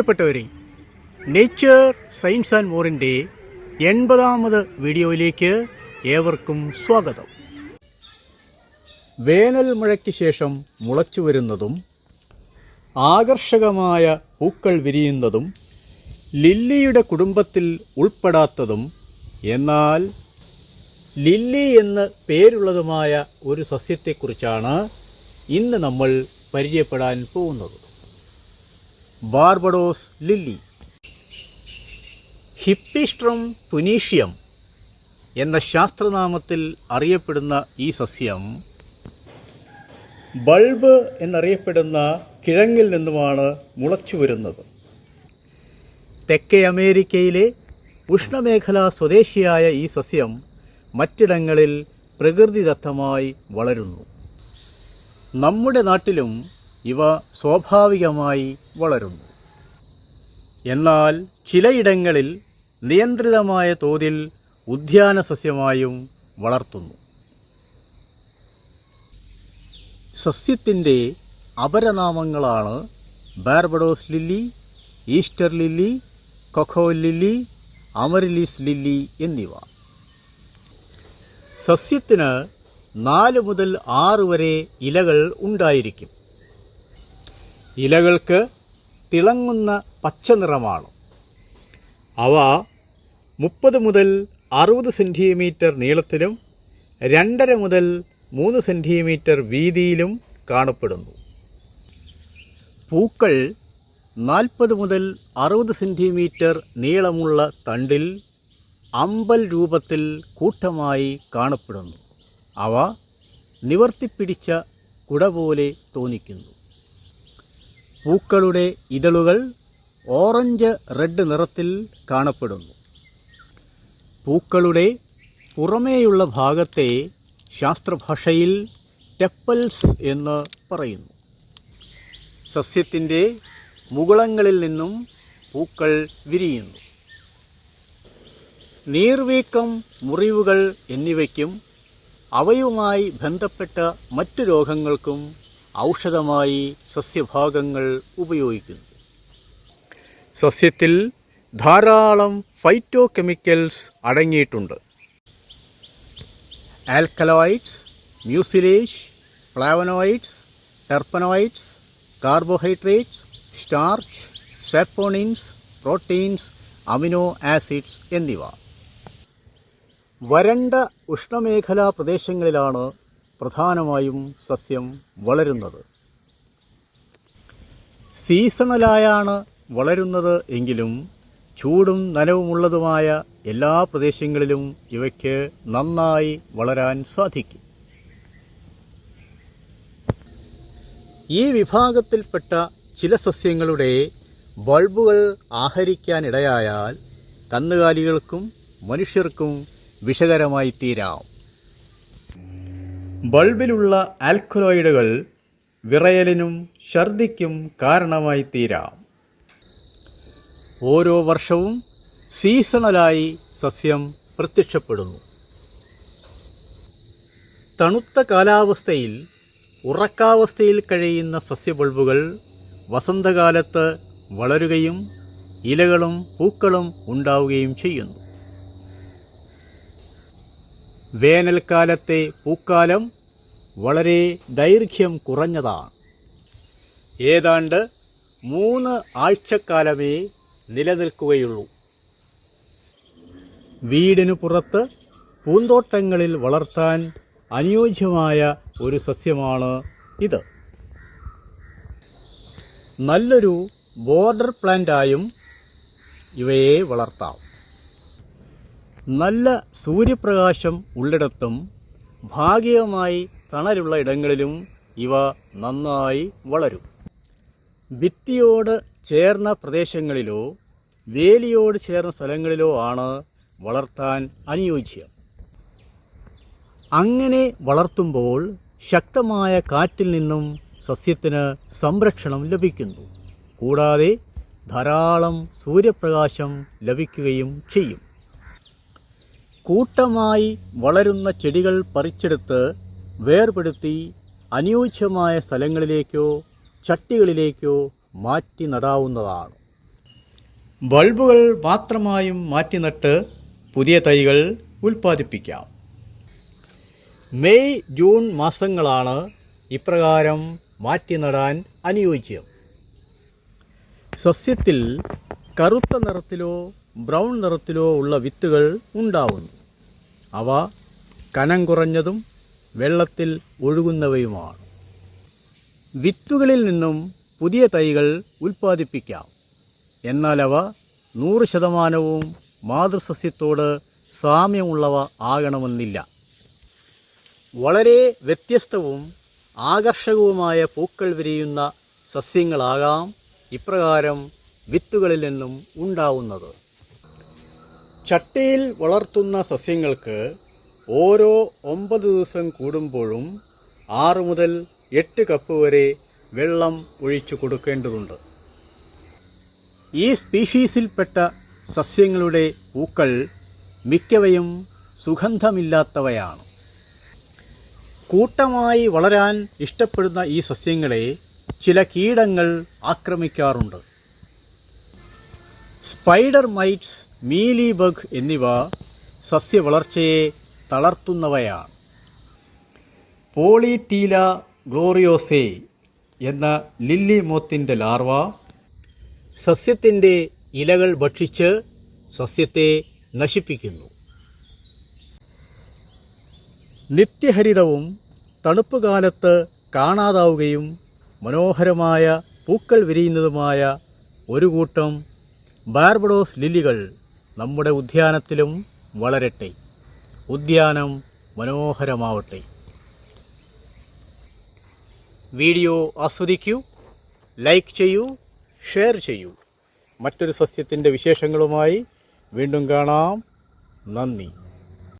പ്രിയപ്പെട്ടവരെ nature science and മോറിന്റെ എൺപതാമത് വീഡിയോയിലേക്ക് ഏവർക്കും സ്വാഗതം. വേനൽ മഴയ്ക്ക് ശേഷം മുളച്ചു വരുന്നതും ആകർഷകമായ പൂക്കൾ വിരിയുന്നതും ലില്ലിയുടെ കുടുംബത്തിൽ ഉൾപ്പെടാത്തതും എന്നാൽ ലില്ലി എന്ന് പേരുള്ളതുമായ ഒരു സസ്യത്തെക്കുറിച്ചാണ് ഇന്ന് നമ്മൾ പരിചയപ്പെടാൻ പോകുന്നത്. Barbados lily. ഹിപ്പിസ്ട്രം തുനീഷ്യം എന്ന ശാസ്ത്രനാമത്തിൽ അറിയപ്പെടുന്ന ഈ സസ്യം ബൾബ് എന്നറിയപ്പെടുന്ന കിഴങ്ങിൽ നിന്നുമാണ് മുളച്ചു വരുന്നത്. തെക്കേ അമേരിക്കയിലെ ഉഷ്ണമേഖലാ സ്വദേശിയായ ഈ സസ്യം മറ്റിടങ്ങളിൽ പ്രകൃതിദത്തമായി വളരുന്നു. നമ്മുടെ നാട്ടിലും ഇവ സ്വാഭാവികമായി വളരുന്നു. എന്നാൽ ചിലയിടങ്ങളിൽ നിയന്ത്രിതമായ തോതിൽ ഉദ്യാന സസ്യമായും വളർത്തുന്നു. സസ്യത്തിന്റെ അപരനാമങ്ങളാണ് Barbados lily Easter lily cocoa lily amaryllis lily എന്നിവ. സസ്യത്തിന് നാല് മുതൽ ആറ് വരെ ഇലകൾ ഉണ്ടായിരിക്കും. ഇലകൾക്ക് തിളങ്ങുന്ന പച്ച നിറമാണ്. അവ മുപ്പത് മുതൽ അറുപത് സെന്റിമീറ്റർ നീളത്തിലും രണ്ടര മുതൽ മൂന്ന് സെന്റിമീറ്റർ വീതിയിലും കാണപ്പെടുന്നു. പൂക്കൾ നാൽപ്പത് മുതൽ അറുപത് സെന്റിമീറ്റർ നീളമുള്ള തണ്ടിൽ അമ്പൽ രൂപത്തിൽ കൂട്ടമായി കാണപ്പെടുന്നു. അവ നിവർത്തിപ്പിടിച്ച കുട പോലെ തോന്നിക്കുന്നു. പൂക്കളുടെ ഇതളുകൾ ഓറഞ്ച് റെഡ് നിറത്തിൽ കാണപ്പെടുന്നു. പൂക്കളുടെ പുറമേയുള്ള ഭാഗത്തെ ശാസ്ത്രഭാഷയിൽ ടെപ്പൽസ് എന്ന് പറയുന്നു. സസ്യത്തിന്റെ മുകുളങ്ങളിൽ നിന്നും പൂക്കൾ വിരിയുന്നു. നീർവീക്കം മുറിവുകൾ എന്നിവയ്ക്കും അവയുമായി ബന്ധപ്പെട്ട മറ്റു രോഗങ്ങൾക്കും ഔഷധമായി സസ്യഭാഗങ്ങൾ ഉപയോഗിക്കുന്നു. സസ്യത്തിൽ ധാരാളം ഫൈറ്റോ കെമിക്കൽസ് അടങ്ങിയിട്ടുണ്ട്. Alkaloids mucilage flavonoids terpenoids carbohydrates starch saponins proteins amino acids എന്നിവ. വരണ്ട ഉഷ്ണമേഖലാ പ്രദേശങ്ങളിലാണ് പ്രധാനമായും സസ്യം വളരുന്നത്. സീസണലായാണ് വളരുന്നത് എങ്കിലും ചൂടും നനവുമുള്ളതുമായ എല്ലാ പ്രദേശങ്ങളിലും ഇവയ്ക്ക് നന്നായി വളരാൻ സാധിക്കും. ഈ വിഭാഗത്തിൽപ്പെട്ട ചില സസ്യങ്ങളുടെ ബൾബുകൾ ആഹരിക്കാനിടയായാൽ കന്നുകാലികൾക്കും മനുഷ്യർക്കും വിഷകരമായി തീരാം. ബൾബിലുള്ള ആൽക്കലോയിഡുകൾ വിറയലിനും ഛർദിക്കും കാരണമായി തീരാം ഓരോ വർഷവും സീസണലായി സസ്യം പ്രത്യക്ഷപ്പെടുന്നു. തണുത്ത കാലാവസ്ഥയിൽ ഉറക്കാവസ്ഥയിൽ കഴിയുന്ന സസ്യബൾബുകൾ വസന്തകാലത്ത് വളരുകയും ഇലകളും പൂക്കളും ഉണ്ടാവുകയും ചെയ്യുന്നു. വേനൽക്കാലത്തെ പൂക്കാലം വളരെ ദൈർഘ്യം കുറഞ്ഞതാണ്. ഏതാണ്ട് മൂന്ന് ആഴ്ചക്കാലമേ നിലനിൽക്കുകയുള്ളൂ. വീടിനു പുറത്ത് പൂന്തോട്ടങ്ങളിൽ വളർത്താൻ അനുയോജ്യമായ ഒരു സസ്യമാണ് ഇത്. നല്ലൊരു ബോർഡർ പ്ലാന്റായും ഇവയെ വളർത്താം. നല്ല സൂര്യപ്രകാശം ഉള്ളിടത്തും ഭാഗികമായി തണലുള്ള ഇടങ്ങളിലും ഇവ നന്നായി വളരും. ഭിത്തിയോട് ചേർന്ന പ്രദേശങ്ങളിലോ വേലിയോട് ചേർന്ന സ്ഥലങ്ങളിലോ ആണ് വളർത്താൻ അനുയോജ്യം. അങ്ങനെ വളർത്തുമ്പോൾ ശക്തമായ കാറ്റിൽ നിന്നും സസ്യത്തിന് സംരക്ഷണം ലഭിക്കുന്നു. കൂടാതെ ധാരാളം സൂര്യപ്രകാശം ലഭിക്കുകയും ചെയ്യും. കൂട്ടമായി വളരുന്ന ചെടികൾ പറിച്ചെടുത്ത് വേർപെടുത്തി അനുയോജ്യമായ സ്ഥലങ്ങളിലേക്കോ ചട്ടികളിലേക്കോ മാറ്റി നടാവുന്നതാണ്. ബൾബുകൾ മാത്രമായും മാറ്റി നട്ട് പുതിയ തൈകൾ ഉൽപ്പാദിപ്പിക്കാം. മെയ് ജൂൺ മാസങ്ങളാണ് ഇപ്രകാരം മാറ്റി നടാൻ അനുയോജ്യം. സസ്യത്തിൽ കറുത്ത നിറത്തിലോ ബ്രൗൺ നിറത്തിലോ ഉള്ള വിത്തുകൾ ഉണ്ടാവുന്നു. അവ കനം കുറഞ്ഞതും വെള്ളത്തിൽ ഒഴുകുന്നവയുമാണ്. വിത്തുകളിൽ നിന്നും പുതിയ തൈകൾ ഉൽപ്പാദിപ്പിക്കാം. എന്നാൽ അവ നൂറ് ശതമാനവും മാതൃസസ്യത്തോട് സാമ്യമുള്ളവ ആകണമെന്നില്ല. വളരെ വ്യത്യസ്തവും ആകർഷകവുമായ പൂക്കൾ വിരിയുന്ന സസ്യങ്ങളാകാം ഇപ്രകാരം വിത്തുകളിൽ നിന്നും ഉണ്ടാവുന്നത്. ചട്ടിയിൽ വളർത്തുന്ന സസ്യങ്ങൾക്ക് ഓരോ ഒമ്പത് ദിവസം കൂടുമ്പോഴും ആറ് മുതൽ എട്ട് കപ്പ് വരെ വെള്ളം ഒഴിച്ചു കൊടുക്കേണ്ടതുണ്ട്. ഈ സ്പീഷീസിൽപ്പെട്ട സസ്യങ്ങളുടെ പൂക്കൾ മിക്കവയും സുഗന്ധമില്ലാത്തവയാണ്. കൂട്ടമായി വളരാൻ ഇഷ്ടപ്പെടുന്ന ഈ സസ്യങ്ങളെ ചില കീടങ്ങൾ ആക്രമിക്കാറുണ്ട്. സ്പൈഡർ മൈറ്റ്സ് മീലി ബഗ് എന്നിവ സസ്യവളർച്ചയെ തളർത്തുന്നവയാണ്. പോളിറ്റീല ഗ്ലോറിയോസേ എന്ന ലില്ലി മോത്തിന്റെ ലാർവ സസ്യത്തിന്റെ ഇലകൾ ഭക്ഷിച്ച് സസ്യത്തെ നശിപ്പിക്കുന്നു. നിത്യഹരിതവും തണുപ്പ് കാലത്ത് കാണാതാവുകയും മനോഹരമായ പൂക്കൾ വിരിയുന്നതുമായ ഒരു കൂട്ടം ബാർബഡോസ് ലില്ലികൾ നമ്മുടെ ഉദ്യാനത്തിലും വളരട്ടെ. ഉദ്യാനം മനോഹരമാവട്ടെ. വീഡിയോ ആസ്വദിക്കൂ ലൈക്ക് ചെയ്യൂ ഷെയർ ചെയ്യൂ. മറ്റൊരു സസ്യത്തിന്റെ വിശേഷങ്ങളുമായി വീണ്ടും കാണാം. നന്ദി.